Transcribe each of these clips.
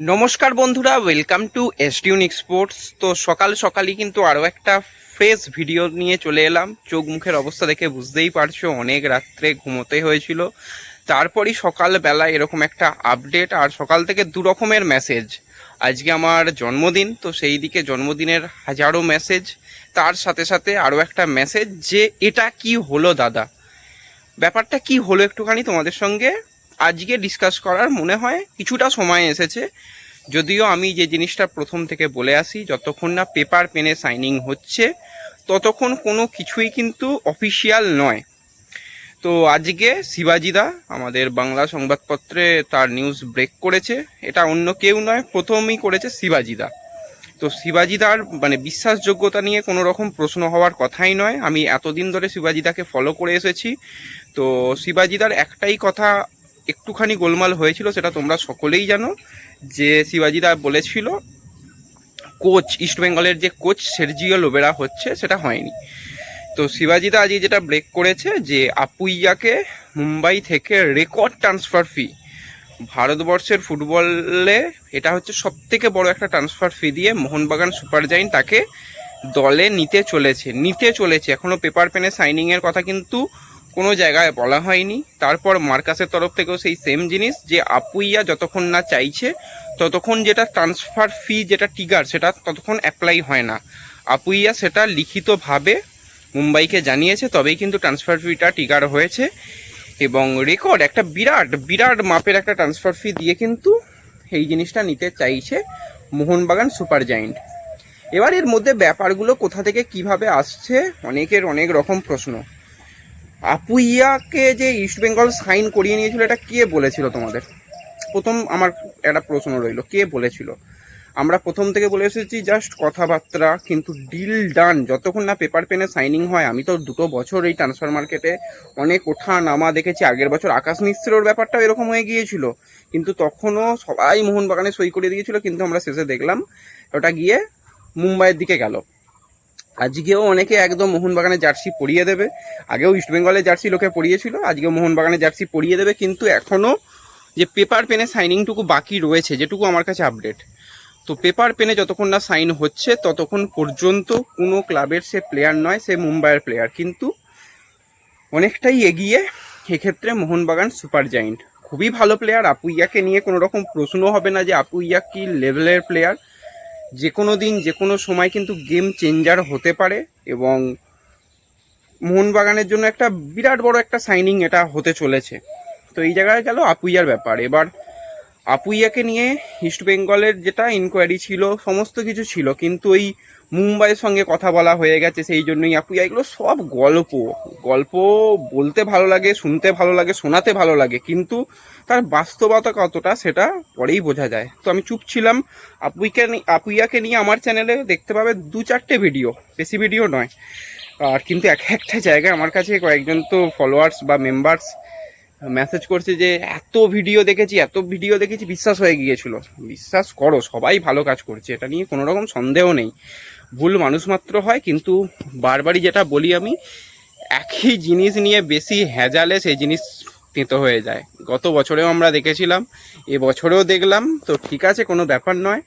নমস্কার বন্ধুরা welcome two এসডিউনিক sports তো সকাল সকালই কিন্তু আরও একটা ফ্রেশ ভিডিও নিয়ে চলে এলাম। চোখ মুখের অবস্থা দেখে বুঝতেই পারছ, অনেক রাত্রে ঘুমোতে হয়েছিল। তারপরই সকালবেলা এরকম একটা আপডেট আর সকাল থেকে দু রকমের মেসেজ আজকে আমার জন্মদিন, তো সেই দিকে জন্মদিনের হাজারো মেসেজ তার সাথে সাথে আরও একটা মেসেজ যে, এটা কি হলো দাদা? ব্যাপারটা কি হলো একটুখানি তোমাদের সঙ্গে আজকে ডিসকাস করার মনে হয় কিছুটা সময় এসেছে। যদিও আমি যে জিনিসটা প্রথম থেকে বলে আসি, যতক্ষণ না পেপার পেনে সাইনিং হচ্ছে, ততক্ষণ কোনো কিছুই কিন্তু অফিসিয়াল নয়। তো আজকে শিবাজিদা আমাদের বাংলা সংবাদপত্রে তার নিউজ ব্রেক করেছে। এটা অন্য কেউ নয়, প্রথমেই করেছে শিবাজিদা তো শিবাজিদার মানে বিশ্বাসযোগ্যতা নিয়ে কোনো রকম প্রশ্ন হওয়ার কথাই নয়। আমি এতদিন ধরে শিবাজিদাকে ফলো করে এসেছি। তো শিবাজিদার একটাই কথা একটুখানি গোলমাল হয়েছিল, সেটা তোমরা সকলেই জানো। যে শিবাজিরা বলেছিল, কোচ ইস্টবেঙ্গলের যে কোচ সের্জিও লোবেরা হচ্ছে, সেটা হয়নি। তো শিবাজিদা আজকে যেটা ব্রেক করেছে, যে আপুইয়াকে মুম্বাই থেকে রেকর্ড ট্রান্সফার ফি ভারতবর্ষের ফুটবলে এটা হচ্ছে সব থেকে বড় একটা ট্রান্সফার ফি দিয়ে মোহনবাগান সুপার জাইন তাকে দলে নিতে চলেছে নিতে চলেছে। এখনও পেপার পেনে সাইনিংয়ের কথা কিন্তু কোনো জায়গায় বলা হয়নি। তারপর মার্কাসের তরফ থেকেও সেই সেম জিনিস যে আপুইয়া যতক্ষণ না চাইছে, ততক্ষণ যেটা ট্রান্সফার ফি যেটা টিগার সেটা ততক্ষণ অ্যাপ্লাই হয় না। আপুইয়া সেটা লিখিতভাবে মুম্বাইকে জানিয়েছে, তবেই কিন্তু ট্রান্সফার ফিটা টিগার হয়েছে। এবং রেকর্ড একটা বিরাট বিরাট মাপের একটা ট্রান্সফার ফি দিয়ে কিন্তু এই জিনিসটা নিতে চাইছে মোহনবাগান সুপার জায়েন্ট। এবার এর মধ্যে ব্যাপারগুলো কোথা থেকে কীভাবে আসছে, অনেকের অনেক রকম প্রশ্ন। আপুইয়াকে যে ইস্টবেঙ্গল সাইন করিয়ে নিয়েছিল, এটা কে বলেছিল তোমাদের? প্রথম আমার একটা প্রশ্ন রইল, কে বলেছিল? আমরা প্রথম থেকে বলে এসেছি জাস্ট কথাবার্তা, কিন্তু ডিল ডান যতক্ষণ না পেপার পেনে সাইনিং হয়, আমি তো দুটো বছর এই ট্রান্সফার মার্কেটে অনেক ওঠা নামা দেখেছি, আগের বছর আকাশ মিশ্রর ব্যাপারটাও এরকম হয়ে গিয়েছিল, কিন্তু তখনও সবাই মোহনবাগানে সই করে দিয়েছিল, কিন্তু আমরা শেষে দেখলাম, ওটা গিয়ে মুম্বাইয়ের দিকে গেল। আজকেও অনেকে একদম মোহনবাগানের জার্সি পরিয়ে দেবে। আগেও ইস্টবেঙ্গলের জার্সি লোকে পরিয়েছিল, আজকেও মোহনবাগানের জার্সি পরিয়ে দেবে, কিন্তু এখনও যে পেপার পেনে সাইনিংটুকু বাকি রয়েছে, যেটুকু আমার কাছে আপডেট তো পেপার পেনে যতক্ষণ না সাইন হচ্ছে, ততক্ষণ পর্যন্ত কোনো ক্লাবের সে প্লেয়ার নয়, সে মুম্বাইয়ের প্লেয়ার কিন্তু অনেকটাই এগিয়ে এক্ষেত্রে মোহনবাগান সুপার জায়েন্ট খুবই ভালো প্লেয়ার আপুইয়াকে নিয়ে কোনো রকম প্রশ্ন হবে না যে আপুইয়া কি লেভেলের প্লেয়ার যে কোনো দিন যে কোনো সময় কিন্তু গেম চেঞ্জার হতে পারে এবং মোহনবাগানের জন্য একটা বিরাট বড় একটা সাইনিং এটা হতে চলেছে। তো এই জায়গায় গেল আপুইয়ার ব্যাপার। এবার আপুইয়াকে নিয়ে ইস্ট বেঙ্গলের যেটা ইনকোয়ারি ছিল, সমস্ত কিছু ছিল, কিন্তু ওই মুম্বাইয়ের সঙ্গে কথা বলা হয়ে গেছে, সেই জন্যই আপুইয়া, এগুলো সব গল্প। গল্প বলতে ভালো লাগে, শুনতে ভালো লাগে, শোনাতে ভালো লাগে, কিন্তু তার বাস্তবতা কতটা সেটা পরেই বোঝা যায়। তো আমি চুপ ছিলাম। আপুইকে আপুইয়াকে নিয়ে আমার চ্যানেলে দেখতে পাবে দু চারটে ভিডিও। বেশি ভিডিও নয়। আর কিন্তু এক একটা জায়গায় আমার কাছে কয়েকজন তো ফলোয়ার্স বা মেম্বার্স মেসেজ করছে যে, এত ভিডিও দেখেছি, এত ভিডিও দেখেছি, বিশ্বাস হয়ে গিয়েছিল। বিশ্বাস করো, সবাই ভালো কাজ করছে। এটা নিয়ে কোনো রকম সন্দেহ নেই। ভুল মানুষ মাত্র হয়, কিন্তু বারবারই যেটা বলি আমি, একই জিনিস নিয়ে বেশি হেজালে সেই জিনিস তেঁতো হয়ে যায়। গত বছরেও আমরা দেখেছিলাম, এ বছরেও দেখলাম, তো ঠিক আছে, কোনো ব্যাপার নয়।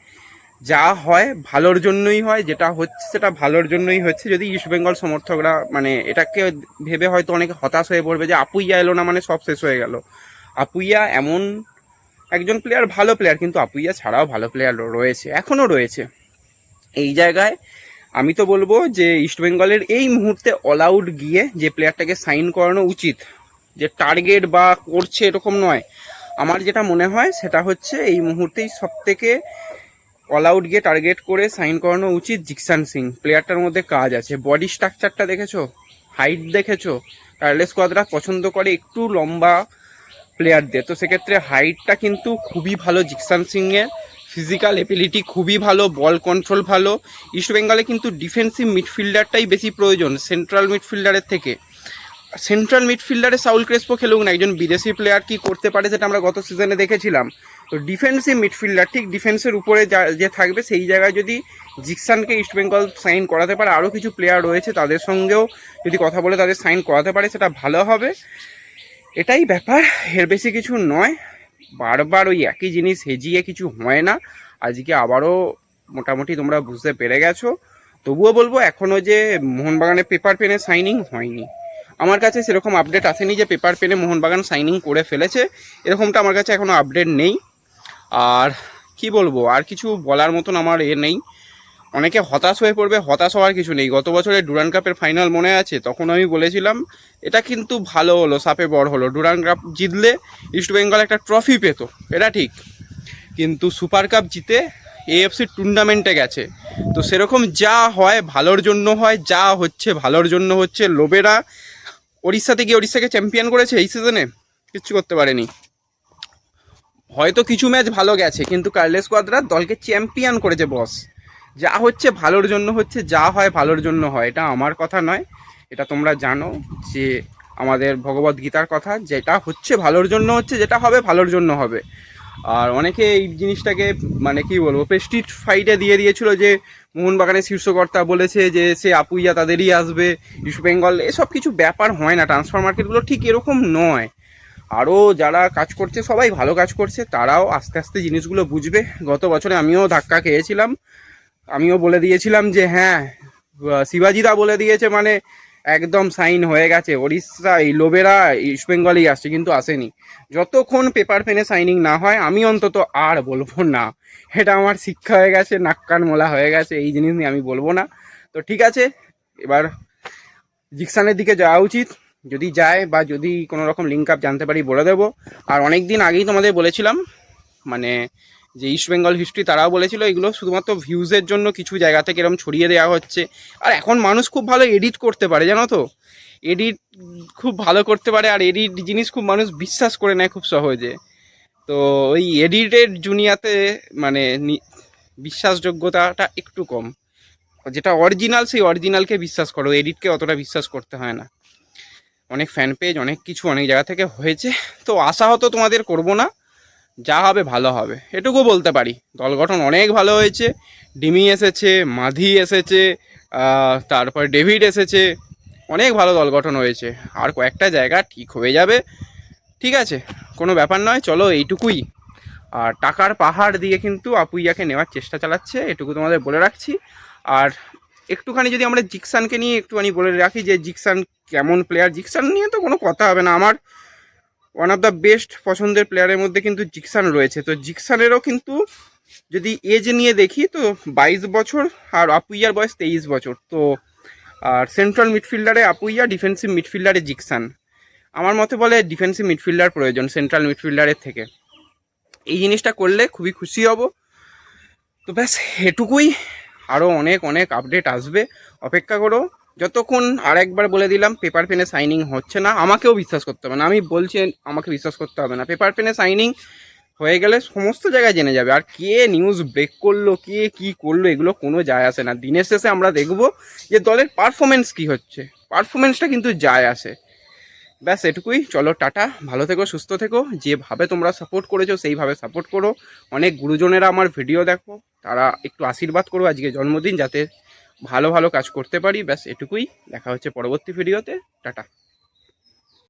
যা হয় ভালোর জন্যই হয়, যেটা হচ্ছে সেটা ভালোর জন্যই হচ্ছে। যদি ইস্টবেঙ্গল সমর্থকরা মানে এটাকে ভেবে হয়তো অনেকে হতাশ হয়ে পড়বে যে আপুইয়া এলো না মানে সব শেষ হয়ে গেল। আপুইয়া এমন একজন প্লেয়ার ভালো প্লেয়ার কিন্তু আপুইয়া ছাড়াও ভালো প্লেয়ার রয়েছে এখনও রয়েছে। এই জায়গায় আমি তো বলব যে ইস্টবেঙ্গলের এই মুহূর্তে অল আউট গিয়ে যে প্লেয়ারটাকে সাইন করানো উচিত যে টার্গেট বা করছে এরকম নয়। আমার যেটা মনে হয় সেটা হচ্ছে এই মুহূর্তেই সব থেকে অল আউট গিয়ে টার্গেট করে সাইন করানো উচিত জিকসান সিং। প্লেয়ারটার মধ্যে কাজ আছে। বডি স্ট্রাকচারটা দেখেছ? হাইট দেখেছ? কার্লেস কোয়াদ্রা পছন্দ করে একটু লম্বা প্লেয়ারদের তো সেক্ষেত্রে হাইটটা কিন্তু খুবই ভালো জিকসান সিংয়ের ফিজিক্যাল এবিলিটি খুবই ভালো বল কন্ট্রোল ভালো। ইস্টবেঙ্গলে কিন্তু ডিফেন্সিভ মিডফিল্ডারটাই বেশি প্রয়োজন সেন্ট্রাল মিডফিল্ডারের থেকে। সেন্ট্রাল মিডফিল্ডারে সাউল ক্রেসপো খেলুক না, একজন বিদেশি প্লেয়ার কি করতে পারে সেটা আমরা গত সিজনে দেখেছিলাম। তো ডিফেন্সিভ মিডফিল্ডার ঠিক ডিফেন্সের উপরে যা- থাকবে সেই জায়গায় যদি জিকসানকে ইস্টবেঙ্গল সাইন করাতে পারে আরও কিছু প্লেয়ার রয়েছে তাদের সঙ্গেও যদি কথা বলে তাদের সাইন করাতে পারে, সেটা ভালো হবে। এটাই ব্যাপার, এর বেশি কিছু নয়। বারবার ওই একই জিনিস হেজিয়ে কিছু হয় না। আজকে আবারও মোটামুটি তোমরা বুঝতে পেরে গেছো। তবুও বলব এখনও যে মোহনবাগানে পেপার পেনে সাইনিং হয়নি। আমার কাছে সেরকম আপডেট আসেনি যে পেপার পেনে মোহনবাগান সাইনিং করে ফেলেছে, এরকমটা আমার কাছে এখনও আপডেট নেই। আর কি বলব, আর কিছু বলার মতন আমার এ নেই। অনেকে হতাশ হয়ে পড়বে, হতাশ হওয়ার কিছু নেই। গত বছরে ডুরান কাপের ফাইনাল মনে আছে, তখন আমি বলেছিলাম, এটা কিন্তু ভালো হলো, সাপে বড় হলো। ডুরান কাপ জিতলে ইস্টবেঙ্গল একটা ট্রফি পেত, এটা ঠিক। কিন্তু সুপার কাপ জিতে এএফসি টুর্নামেন্টে গেছে। তো সেরকম যা হয়, ভালোর জন্য হয়, যা হচ্ছে, ভালোর জন্য হচ্ছে লোবেরা ওড়িশাতে গিয়ে ওড়িশাকে চ্যাম্পিয়ন করেছে এই সিজনে কিচ্ছু করতে পারেনি। হয়তো কিছু ম্যাচ ভালো গেছে, কিন্তু কার্লেস কোয়াদ্রা দলকে চ্যাম্পিয়ন করেছে বস যা হচ্ছে ভালোর জন্য হচ্ছে, যা হয় ভালোর জন্য হয়। এটা আমার কথা নয়। এটা তোমরা জানো যে আমাদের ভগবদ্গীতার গীতার কথা, যেটা হচ্ছে ভালোর জন্য হচ্ছে, যেটা হবে ভালোর জন্য হবে। আর অনেকে এই জিনিসটাকে মানে কি বলব প্রেস্টিজ ফাইটে দিয়ে দিয়েছিল যে, মোহনবাগানের শীর্ষকর্তা বলেছে যে, সে আপুইয়া তাদেরই আসবে, ইস্ট বেঙ্গল, এসব কিছু ব্যাপার হয় না ট্রান্সফার মার্কেটগুলো ঠিক এরকম নয়। আরও যারা কাজ করছে, সবাই ভালো কাজ করছে, তারাও আস্তে আস্তে জিনিসগুলো বুঝবে। গত বছরে আমিও ধাক্কা খেয়েছিলাম। আমিও বলে দিয়েছিলাম যে হ্যাঁ শিবাজিদা বলে দিয়েছে মানে একদম সাইন হয়ে গেছে। ওড়িশা লোবেরা ইস্ট বেঙ্গলেই আসছে, কিন্তু আসেনি। যতক্ষণ পেপার পেনে সাইনিং না হয়, আমি অন্তত আর বলব না। এটা আমার শিক্ষা হয়ে গেছে, নাক কান মোলা হয়ে গেছে, এই জিনিস নিয়ে আমি বলব না। তো ঠিক আছে, এবার জিকসানের দিকে যাওয়া উচিত। যদি যায় বা যদি কোনো রকম লিঙ্ক আপ জানতে পারি বলে দেবো। আর অনেক দিন আগেই তোমাদের বলেছিলাম মানে যে ইস্ট বেঙ্গল হিস্ট্রি তারাও বলেছিল, এগুলো শুধুমাত্র ভিউজের জন্য কিছু জায়গা থেকে এরকম ছড়িয়ে দেওয়া হচ্ছে। আর এখন মানুষ খুব ভালো এডিট করতে পারে, জানো তো? এডিট খুব ভালো করতে পারে, আর এডিট জিনিস খুব মানুষ বিশ্বাস করে নেয় খুব সহজে। তো ওই এডিটের জুনিয়াতে মানে বিশ্বাসযোগ্যতাটা একটু কম। যেটা অরিজিনাল সেই অরিজিনালকে বিশ্বাস করো এডিটকে অতটা বিশ্বাস করতে হয় না। অনেক ফ্যান পেজ অনেক কিছু অনেক জায়গা থেকে হয়েছে। তো আশা হতো তোমাদের করব না। যা হবে ভালো হবে। এটুকু বলতে পারি। দল গঠন অনেক ভালো হয়েছে। ডিমি এসেছে, মাধি এসেছে তারপর ডেভিড এসেছে। অনেক ভালো দল গঠন হয়েছে। আর কয়েকটা জায়গা ঠিক হয়ে যাবে। ঠিক আছে, কোনো ব্যাপার নয়। চলো এইটুকুই। আর টাকার পাহাড় দিয়ে কিন্তু আপুইয়াকে নেওয়ার চেষ্টা চালাচ্ছে। এটুকু তোমাদের বলে রাখছি। আর একটুখানি যদি আমরা জিকসানকে নিয়ে একটুখানি বলে রাখি যে জিকসান কেমন প্লেয়ার জিকসান নিয়ে তো কোনো কথা হবে না। আমার ওয়ান অফ দ্য বেস্ট পছন্দের প্লেয়ারের মধ্যে কিন্তু জিকসান রয়েছে। তো জিকসানেরও কিন্তু যদি এজ নিয়ে দেখি, তো বাইশ বছর আর আপুইয়ার বয়স তেইশ বছর। তো, আর সেন্ট্রাল মিডফিল্ডারে আপুইয়া ডিফেন্সিভ মিডফিল্ডারে জিকসান। আমার মতে বলে ডিফেন্সিভ মিডফিল্ডার প্রয়োজন সেন্ট্রাল মিডফিল্ডারের থেকে। এই জিনিসটা করলে খুবই খুশি হব। তো ব্যাস, এটুকুই। আরও অনেক অনেক আপডেট আসবে। অপেক্ষা করো। যতক্ষণ আর একবার বলে দিলাম পেপার পেনে সাইনিং হচ্ছে না, আমাকেও বিশ্বাস করতে হবে না। আমি বলছি, আমাকে বিশ্বাস করতে হবে না। পেপার পেনে সাইনিং হয়ে গেলে সমস্ত জায়গায় জেনে যাবে। আর কে নিউজ ব্রেক করল, কে কি করল, এগুলো কোনো যায় আসে না। দিনের শেষে আমরা দেখব যে দলের পারফরমেন্স কি হচ্ছে। পারফরমেন্সটা কিন্তু যায় আসে। ব্যাস, এটুকুই। চলো, টাটা। ভালো থেকো, সুস্থ থেকো। যেভাবে তোমরা সাপোর্ট করেছ, সেইভাবে সাপোর্ট করো। অনেক গুরুজনেরা আমার ভিডিও দেখো। তারা একটু আশীর্বাদ করো আজকে জন্মদিন, যাতে ভালো ভালো কাজ করতে পারি। ব্যাস এটুকুই। দেখা হচ্ছে পরবর্তী ভিডিওতে টাটা।